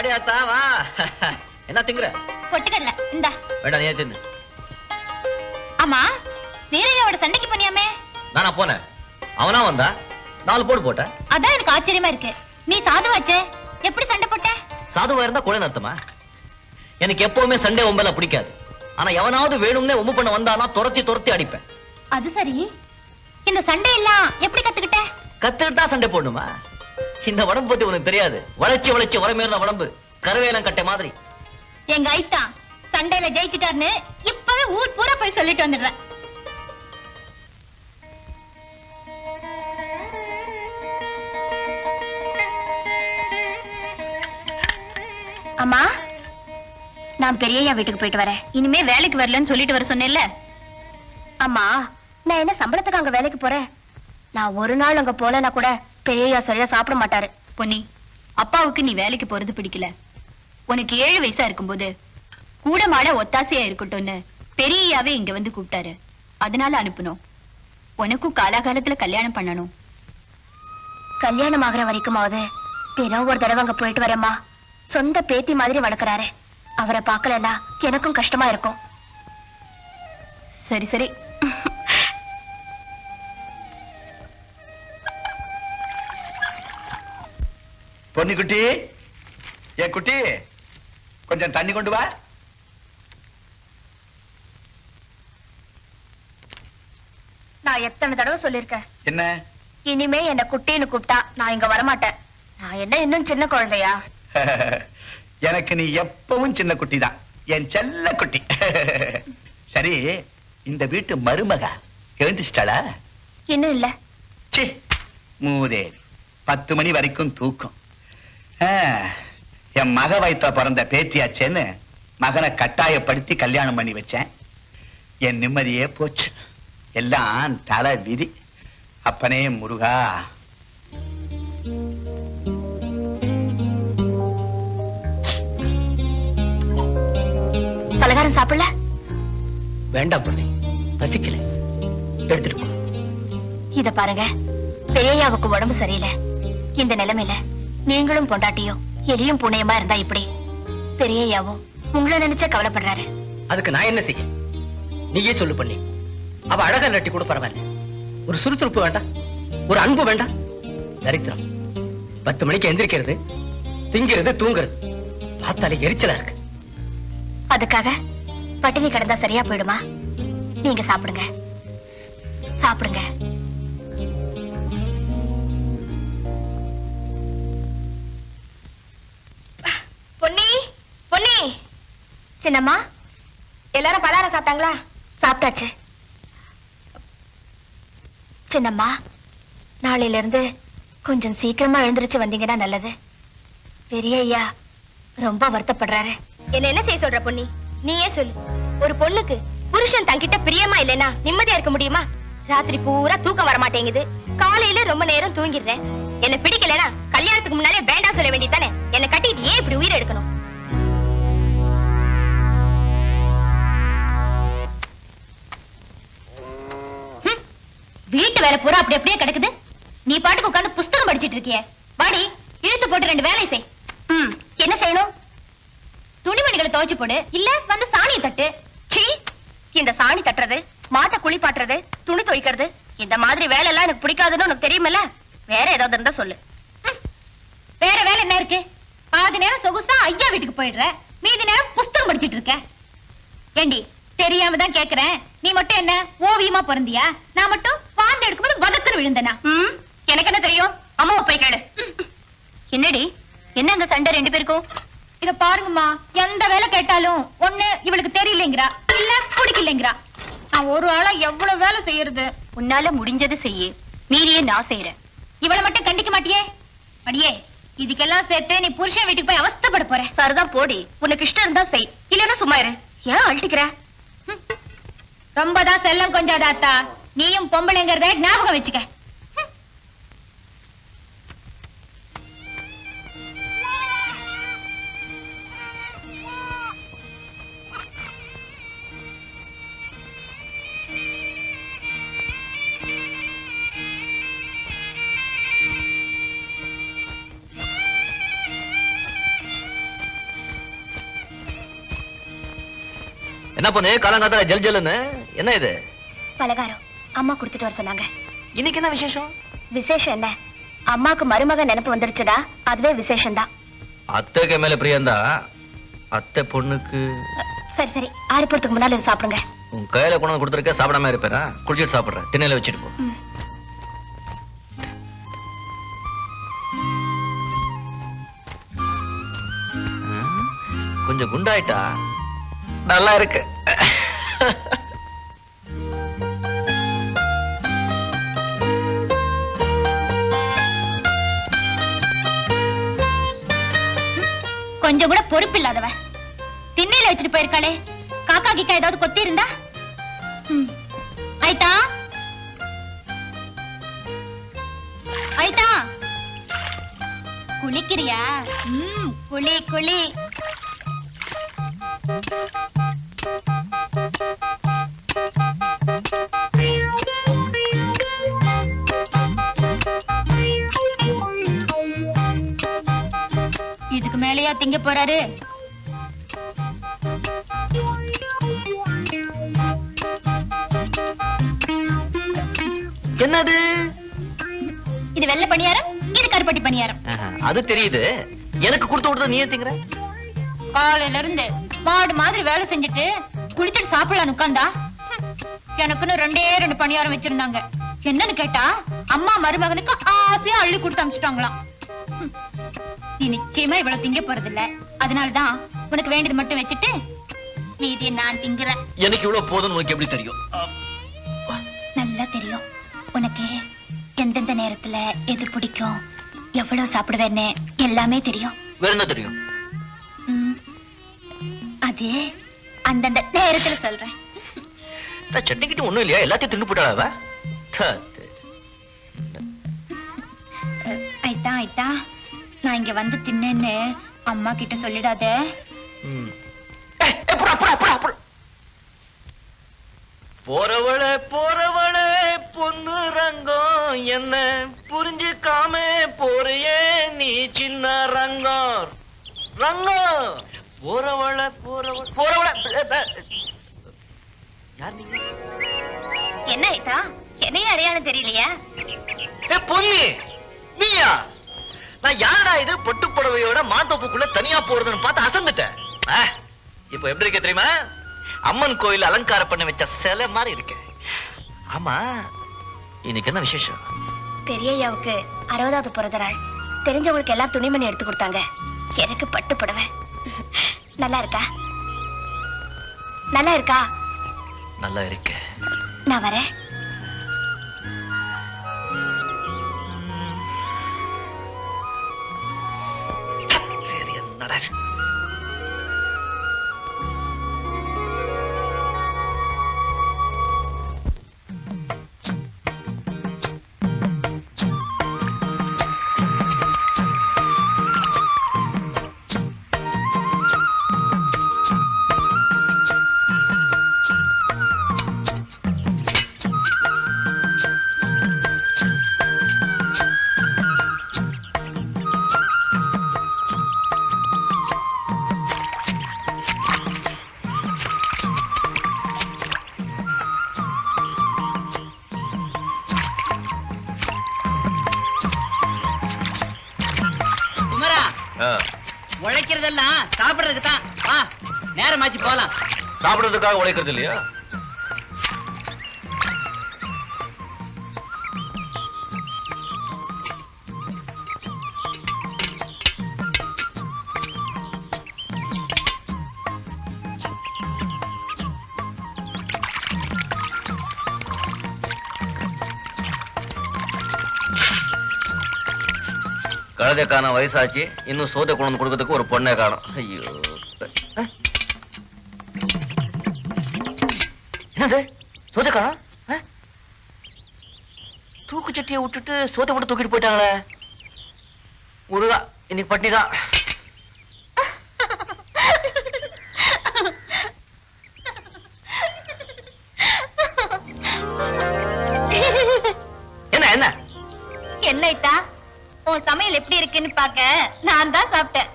வாடியாத்தா வா. என்ன திங்குற? பொட்டுக்கடல இந்தா. வேண்டாம் நீ தின்னு. ஆமா வீரையோட சண்டைக்கு பண்ணியாமே நானா போனேன். அவனா வந்தா? நாலு போடு போட்டேன் அதான் எனக்கு ஆச்சரியமா இருக்கு. நீ சாதுவாச்சே எப்படி சண்டை போட்ட? சாதுவா இருந்தா கொலை அர்த்தமா எனக்கு எப்பவுமே சண்டே ஒம்பல பிடிக்காது. ஆனா எவனாவது வேணும்னே ஒம்பு பண்ண வந்தானா துரத்தி துரத்தி அடிப்பேன். அது சரி. இந்த சண்டை எல்லாம் எப்படி கத்துக்கிட்ட? கத்துக்கிட்டா சண்டை போடணுமா? இந்த உடம்பு பத்தி உனக்கு தெரியாது. வளைச்சு வளைச்சு வரமேறின உடம்பு கருவேலம் கட்டை மாதிரி. எங்க ஐட்டா சண்டையில ஜெயிச்சிட்டாருன்னு இப்பவே ஊர் பூரா போய் சொல்லிட்டு வந்துடுறேன். அம்மா நான் பெரிய வீட்டுக்கு போயிட்டு வரேன். இனிமே வேலைக்கு வரலன்னு சொல்லிட்டு வர சொன்னேன்ல. அம்மா நான் என்ன சம்பளத்துக்கு அங்க வேலைக்கு போறேன்? நான் ஒரு நாள் அங்க போலனா கூட பெரியய்யா சரியா சாப்பிட மாட்டாரு. பொன்னி அப்பாவுக்கு நீ வேலைக்கு போறது பிடிக்கல. உனக்கு ஏழு வயசா இருக்கும்போது கூட மாட ஒத்தாசையா இருக்கட்டும்னு பெரியயாவே இங்க வந்து கூப்பிட்டாரு. அதனால அனுப்பணும் உனக்கும் காலாகாலத்துல கல்யாணம் பண்ணணும். கல்யாணம் ஆகுற வரைக்குமாவது தினம் ஒரு தடவை அங்க போயிட்டு வரேம்மா. சொந்த பேத்தி மாதிரி வளர்க்கறாரு. அவரை பார்க்கலன்னா எனக்கும் கஷ்டமா இருக்கும். சரி சரி. பொன்னிக்குட்டி ஏ குட்டி கொஞ்சம் தண்ணி கொண்டு வா. நான் எத்தனை தடவை சொல்லிருக்கேன் என்ன? இனிமே என்ன குட்டின்னு கூப்பிட்டா நான் இங்க வரமாட்டேன். நான் என்ன இன்னும் சின்ன குழந்தையா? எனக்கு நீ எப்பவும் சின்ன குட்டி தான் என் செல்ல குட்டி. சரி இந்த வீட்டு மருமக எழுந்துச்சிட்டாளா இன்னும் இல்ல. மூதேவி பத்து மணி வரைக்கும் தூக்கம். என் மக வயித்துல பிறந்த பேத்தியாச்சேன்னு மகனை கட்டாயப்படுத்தி கல்யாணம் பண்ணி வச்சேன். என் நிம்மதியே போச்சு. எல்லாம் தலை விதி. அப்பனே முருகா. பலகாரம் சாப்பிடல? வேண்டாம் பொண்ணு பசிக்கல. எடுத்துட்டு போ. இத பாருங்க பெரியயாவுக்கு உடம்பு சரியில்லை. இந்த நிலைமையில நீங்களும் பொண்டாட்டியும் எலியும் புனையமா இருந்தா இப்படி? பெரியயாவும் உங்களை நினைச்சா கவலைப்படுறாரு. அதுக்கு நான் என்ன செய்ய? நீயே சொல்லு பண்ணி அவ அழகா நட்டி கூட பரவாயில்ல ஒரு சுறுசுறுப்பு வேண்டாம். ஒரு அன்பு வேண்டாம். தரித்திரம். பத்து மணிக்கு எந்திரிக்கிறது திங்கிறது தூங்குறது. பார்த்தாலே எரிச்சலா இருக்கு. அதுக்காக பட்டினி கிடந்தா சரியா போயிடுமா? நீங்க சாப்பிடுங்க. சாப்பிடுங்க. சின்னம்மா எல்லாரும் பலாரம் சாப்பிட்டாங்களா? சாப்பிட்டாச்சு. சின்னம்மா நாளையில இருந்து கொஞ்சம் சீக்கிரமா எழுந்திருச்சு வந்தீங்கன்னா நல்லது. பெரிய ஐயா ரொம்ப வருத்தப்படுறாரு. என்ன என்ன செய்ய சொல்ற பொண்ணி நீயே சொல்லு. ஒரு பொண்ணுக்கு புருஷன் தங்கிட்ட பிரியமா இல்லைனா நிம்மதியா இருக்க முடியுமா? ராத்திரி பூரா தூக்கம் வர மாட்டேங்குது. காலையில ரொம்ப நேரம் தூங்கிடுறேன். என்ன பிடிக்கலனா கல்யாணத்துக்கு முன்னாலே வேண்டாம் சொல்ல வேண்டியதானே என்ன கட்டிட்டு ஏன் இப்படி உயிரை எடுக்கணும்? வீட்டு வேலை பூரா அப்படி அப்படியே கிடக்குது. நீ பாட்டுக்கு உட்காந்து புஸ்தகம் படிச்சிட்டு இருக்கிய. வாடி இழுத்து போட்டு ரெண்டு வேலை செய். ம், என்ன செய்யணும்? துணிமணிகளை துவைச்சு போடு. இல்ல வந்து சாணியை தட்டு. சீ இந்த சாணி தட்டுறது மாட்டை குளிப்பாட்டுறது துணி துவைக்கிறது இந்த மாதிரி வேலை எல்லாம் எனக்கு பிடிக்காதுன்னு உனக்கு தெரியுமில்ல? வேற ஏதாவது இருந்தா சொல்லு. வேற வேலை என்ன இருக்கு? பாதி நேரம் சொகுசா ஐயா வீட்டுக்கு போயிடுற. மீதி நேரம் புஸ்தகம் படிச்சிட்டு இருக்க. ஏண்டி தெரியாம தான் கேக்குறேன். நீ மட்டும் என்ன ஓவியமா பிறந்தியா? நான் மட்டும் பாந்து எடுக்கும்போது வதக்குன்னு விழுந்தனா? எனக்கு என்ன தெரியும்? அம்மாவை போய் கேளு. என்னடி? என்ன அந்த சண்டை ரெண்டு பேருக்கும்? இத பாருங்கம்மா எந்த வேலை கேட்டாலும் ஒண்ணு இவளுக்கு தெரியலங்கிறா. இல்ல பிடிக்கலங்கிறா. நான் ஒரு ஆளா எவ்வளவு வேலை செய்யறது? உன்னால முடிஞ்சது செய்ய. மீறியே நான் செய்யறேன் இவளை மட்டும் கண்டிக்க மாட்டியே? அடியே இதுக்கெல்லாம் சேர்த்து நீ புருஷன் வீட்டுக்கு போய் அவஸ்தைப்பட போற. சரிதான் போடி. உனக்கு இஷ்டம் இருந்தா செய். இல்லன்னா சும்மா இரு. ஏன் அழட்டிக்கிற ரொம்பதான் செல்லம் கொஞ்சாதாத்தா நீயும் பொம்பளைங்கிறத ஞாபகம் வச்சுக்க. என்ன பண்ணு? காலங்காத்தால ஜல் ஜல்லுன்னு? என்ன இது? பலகாரம். அம்மா கொடுத்துட்டு வர சொன்னாங்க. இன்னைக்கு என்ன விசேஷம்? விசேஷம் என்ன? அம்மாக்கு மருமக நினைப்பு வந்துருச்சுடா. அதுவே விசேஷம் தான் அத்தைக்கு மேல பிரியந்தா? அத்தை பொண்ணுக்கு? சரி சரி. ஆறு போறதுக்கு முன்னால இதை சாப்பிடுங்க. உன் கையில கொண்டு கொடுத்துருக்க சாப்பிடாம இருப்பேனா? குடிச்சிட்டு சாப்பிடுறேன். திண்ணையில வச்சுட்டு போ. கொஞ்சம் குண்டாயிட்டா? நல்லா இருக்கு. கொஞ்சம் கூட பொறுப்பு இல்லாதவ திண்ணையில வச்சுட்டு போயிருக்காளே. காக்கா கிக்கா ஏதாவது கொத்தி இருந்தா? ஐதா? ஐதா? குளிக்கிறியா? ம் குளி குளி. மேலயா திங்க போறாரு. என்னது? இது வெள்ளை பணியாரம் இது கருப்பட்டி பணியாரம். அது தெரியுது. எனக்கு கொடுத்து விடுறது நீ திங்கிற? காலையில இருந்து மாடு மாதிரி வேலை செஞ்சுட்டு குளிச்சுட்டு சாப்பிடலான்னு உட்காந்தா எனக்குன்னு ரெண்டே ரெண்டு பணியாரம் வச்சிருந்தாங்க. என்னன்னு கேட்டா அம்மா மருமகனுக்கு ஆசையா அள்ளி கொடுத்து அமிச்சிட்டாங்களாம். நீ நிச்சயமா இவ்வளவு திங்க போறதில்ல அதனாலதான் உனக்கு வேண்டியது மட்டும் வச்சுட்டு மீதி நான் திங்குறேன் எனக்கு இவ்வளவு போதும்னு உனக்கு எப்படி தெரியும் நல்லா தெரியும் உனக்கு எந்தெந்த நேரத்துல எது பிடிக்கும் எவ்வளவு சாப்பிடுவேன்னு எல்லாமே தெரியும் வேற என்ன தெரியும் அது அந்தந்த நேரத்துல சொல்றேன் இந்த சட்னி கிட்ட ஒண்ணும் இல்லையா எல்லாத்தையும் தின்னு போட்டாளா ஐத்தா ஐத்தா நான் இங்க வந்து தின்னேன்னு அம்மா கிட்ட சொல்லிடாத. போறவளே போறவளே பொண்ணு ரங்கம் என்ன? புரிஞ்சுக்காம போறியே நீ சின்ன ரங்கம். ரங்கம்! போறவள போறவள போறவள என்ன ஐத்தா என்னைய அடையாளம் தெரியலையா? ஏ பொன்னி நீயா? நான் யாரடா இது? பட்டு புடவையோட மாத்தோப்புக்குள்ள தனியா போறதுன்னு பார்த்து அசந்துட்டேன். இப்போ எப்படி இருக்க தெரியுமா? அம்மன் கோயில் அலங்காரம் பண்ண வச்ச சிலை மாதிரி இருக்கு. ஆமா இன்னைக்கு என்ன விசேஷம்? பெரியய்யாவுக்கு அறுபதாவது பிறந்த நாள். தெரிஞ்சவங்களுக்கு எல்லாம் துணிமணி எடுத்து கொடுத்தாங்க. எனக்கு பட்டு புடவை. நல்லா இருக்கா? நல்லா இருக்கா? நல்லா இருக்கு நான் வரேன். சரி என்னடா சாப்பிடுறதுக்காக உழைக்கிறது இல்லையா? கழுதைக்கான வயசாச்சு. இன்னும் சோதை கொண்டு வந்து கொடுக்கறதுக்கு ஒரு பொண்ணை காணும். ஐயோ. என்னது? தூக்கு சட்டியை விட்டுட்டு சோத்தை மட்டும் தூக்கிட்டு போயிட்டாங்களே. முருகா இன்னைக்கு தான். என்ன என்ன? என்ன ஐத்தா உன் சமையல் எப்படி இருக்குன்னு பாக்க நான் தான் சாப்பிட்டேன்.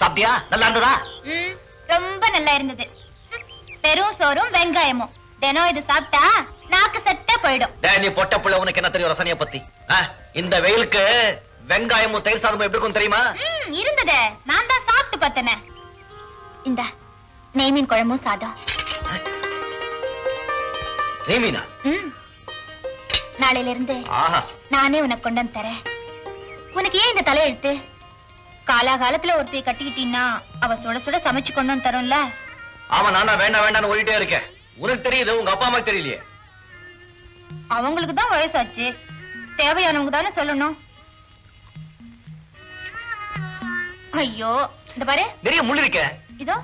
சாப்பிட்டியா? நல்லா இருந்ததா? ரொம்ப நல்லா இருந்தது. ம், வெறும் சோறும் வெங்காயமும். தினம் இது சாப்பிட்டா நாக்கு சட்டே போயிடும். நீ பொட்ட புள்ள உனக்கு என்ன தெரியும் ரசனைய பத்தி? இந்த வெயிலுக்கு வெங்காயமும் தயிர் சாதமும் எப்படி இருக்கும் தெரியுமா? இருந்ததே. நான் தான் சாப்பிட்டு பார்த்தனே. இந்த நெய் மீன் குழம்பும் சாதம். நீ மீனா. நாளையில இருந்து ஆஹா. நானே உனக்கு கொண்டு வந்து தரேன். உனக்கு ஏன் இந்த தலையெழுத்து? காலாகாலத்துல ஒருத்தைய கட்டிக்கிட்டீன்னா அவ சுட சுட சமைச்சு கொண்டு வந்து தரும்ல. ஆமா நானா வேண்டாம் வேண்டாம்னு ஓடிட்டே இருக்கேன். உனக்கு தெரியுது உங்க அப்பா அம்மாக்கு தெரியலையே. அவங்களுக்கு தான் வயசாச்சு. தேவையானவங்க தானே சொல்லணும். ஐயோ இந்த பாரு. நிறைய முள் இருக்க. இதோ.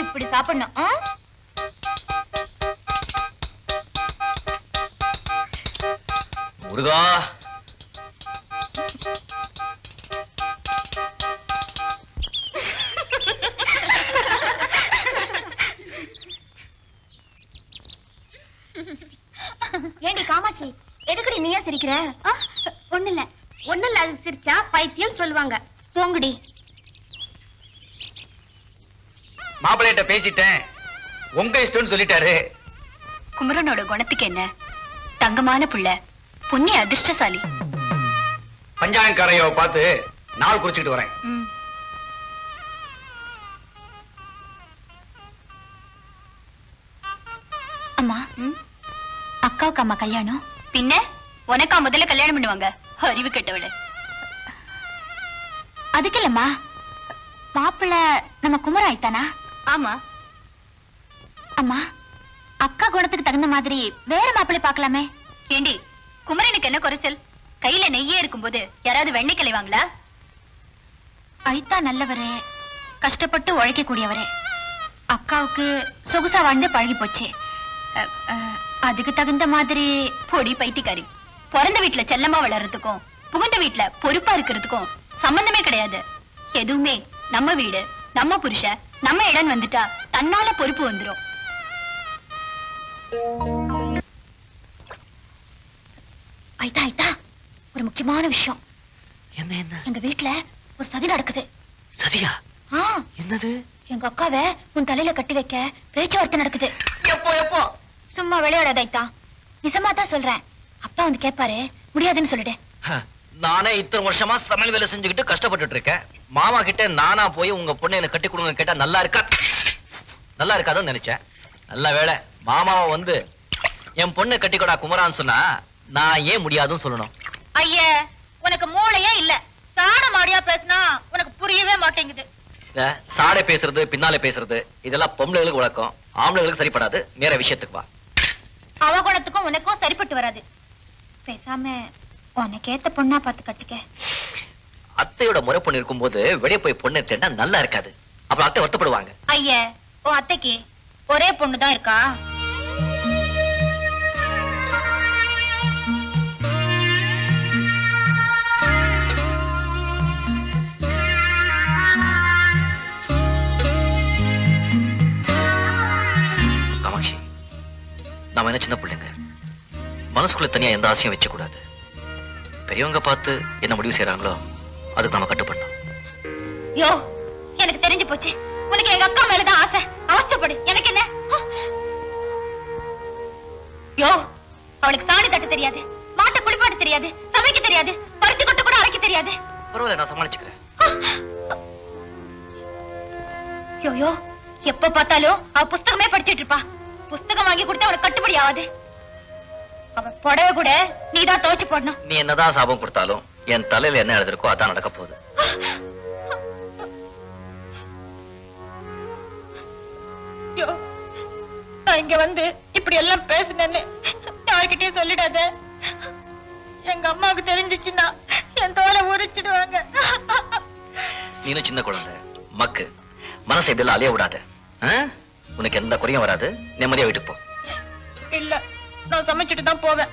இப்படி சாப்பிடணும்? முருகா சிரிக்கிற ஒண்ணு இல்ல ஒண்ணு இல்ல அது சிரிச்சா பைத்தியம் சொல்லுவாங்க. போங்கடி. மாப்பிள்ளைகிட்ட பேசிட்டேன். உங்க இஷ்டம்னு சொல்லிட்டாரு. குமரனோட குணத்துக்கு என்ன? தங்கமான புள்ள. புண்ணிய அதிர்ஷ்டசாலி. பஞ்சாயக்காரையோ பார்த்து நாள் குறிச்சுக்கிட்டு வரேன். அம்மா அக்காவுக்கு அம்மா கல்யாணம். பின்ன? உனக்கா முதல்ல கல்யாணம் பண்ணுவாங்க? அறிவு கெட்டவள. அதுக்கு இல்லம்மா மாப்பிள்ள நம்ம குமர ஆயிட்டானா? ஆமா. அம்மா அக்கா குணத்துக்கு தகுந்த மாதிரி வேற மாப்பிள்ளை பார்க்கலாமே. ஏண்டி குமரனுக்கு என்ன குறைச்சல்? கையில நெய்யே இருக்கும்போது யாராவது வெண்ணெய் கிளைவாங்களா? ஐத்தா நல்லவரே கஷ்டப்பட்டு உழைக்கக்கூடியவரே. அக்காவுக்கு சொகுசா வாழ்ந்து பழகி போச்சு அதுக்கு தகுந்த மாதிரி பொடி பைத்தியக்காரி. பிறந்த வீட்டுல செல்லமா வளர்றதுக்கும் புகுந்த வீட்டுல பொறுப்பா இருக்கிறதுக்கும் சம்பந்தமே கிடையாது. எதுவுமே நம்ம வீடு நம்ம புருஷன் நம்ம இடம் வந்துட்டா தன்னால பொறுப்பு வந்துரும். ஐத்தா ஐத்தா ஒரு முக்கியமான விஷயம். என்ன என்ன? எங்க வீட்ல ஒரு சதி நடக்குது. சதியா? ஆ. என்னது? எங்க அக்காவை உன் தலையில கட்டி வைக்க பேச்சுவார்த்தை நடக்குது. எப்போ எப்போ? சும்மா விளையாடாத ஐத்தா நிஜமா தான் சொல்றேன். அப்பா வந்து கேட்பாரு முடியாதுன்னு சொல்லிடு நானே இத்தனை வருஷமா சமையல் வேலை செஞ்சுக்கிட்டு கஷ்டப்பட்டுட்டு இருக்கேன் மாமா கிட்ட நானா போய் உங்க பொண்ணை எனக்கு கட்டி கொடுங்க கேட்டா நல்லா இருக்கா? நல்லா இருக்காதுன்னு நினைச்சேன். நல்ல வேளை மாமாவை வந்து என் பொண்ணை கட்டிக்கொடா குமரான்னு சொன்னா நான் ஏன் முடியாதுன்னு சொல்லணும்? ஐயே உனக்கு மூளையே இல்ல. சாட மாடியா பேசினா உனக்கு புரியவே மாட்டேங்குது. சாடை பேசுறது பின்னாலே பேசுறது இதெல்லாம் பொம்பளைகளுக்கு வழக்கம். ஆம்பளைகளுக்கு சரிப்படாது. நேர விஷயத்துக்கு வா. அவ குணத்துக்கும் உனக்கும் சரிப்பட்டு வராது. பேசாம உனக்கு ஏத்த பொண்ணா பார்த்து கட்டிக்க அத்தையோட முறை பொண்ணு இருக்கும்போது வெளியே போய் பொண்ணை தேடினா நல்லா இருக்காது. அப்புறம் அத்தை வருத்தப்படுவாங்க. ஐயே உன் அத்தைக்கு ஒரே பொண்ணு தான் இருக்கா? காமாட்சி நாம என்ன சின்ன பிள்ளைங்க? மனசுக்குள்ள தனியா எந்த ஆசையும் வச்ச கூடாது பெரியவங்க பார்த்து என்ன முடிவு செய்யறாங்களோ அதுக்கு நாம கட்டுப்படணும். யோ எனக்கு தெரிஞ்சு போச்சு. உனக்கு எங்க அக்கா மேலதான் ஆசை. அவஸ்தைப்படு எனக்கு என்ன? யோ அவளுக்கு சாணி தட்ட தெரியாது. மாட்டை குளிப்பாட்ட தெரியாது. சமைக்க தெரியாது. பருத்தி கொட்ட கூட அரைக்க தெரியாது. பரவாயில்ல நான் சமாளிச்சுக்கிறேன். யோ யோ எப்ப பார்த்தாலும் அவ புஸ்தகமே படிச்சிட்டு இருப்பா. புஸ்தகம் வாங்கி கொடுத்தா அவளுக்கு கட்டுப்படி ஆகாது. அவ புடவை கூட நீதான் துவைச்சு போடணும். நீ என்னதான் சாபம் கொடுத்தாலும் என் தலையில என்ன எழுதிருக்கோ அதான் நடக்க போகுது. நான் இங்க வந்து இப்படி எல்லாம் பேசுனேன்னு யார்கிட்டயும் சொல்லிடாத. எங்க அம்மாவுக்கு தெரிஞ்சிச்சுன்னா என் தோலை உரிச்சிடுவாங்க. நீனும் சின்ன குழந்தை. மக்கு. மனசை இப்படியெல்லாம் அலைய விடாத? உனக்கு எந்த குறையும் வராது. நிம்மதியா வீட்டுக்கு போ. இல்ல. நான் சமைச்சிட்டு தான் போவேன்.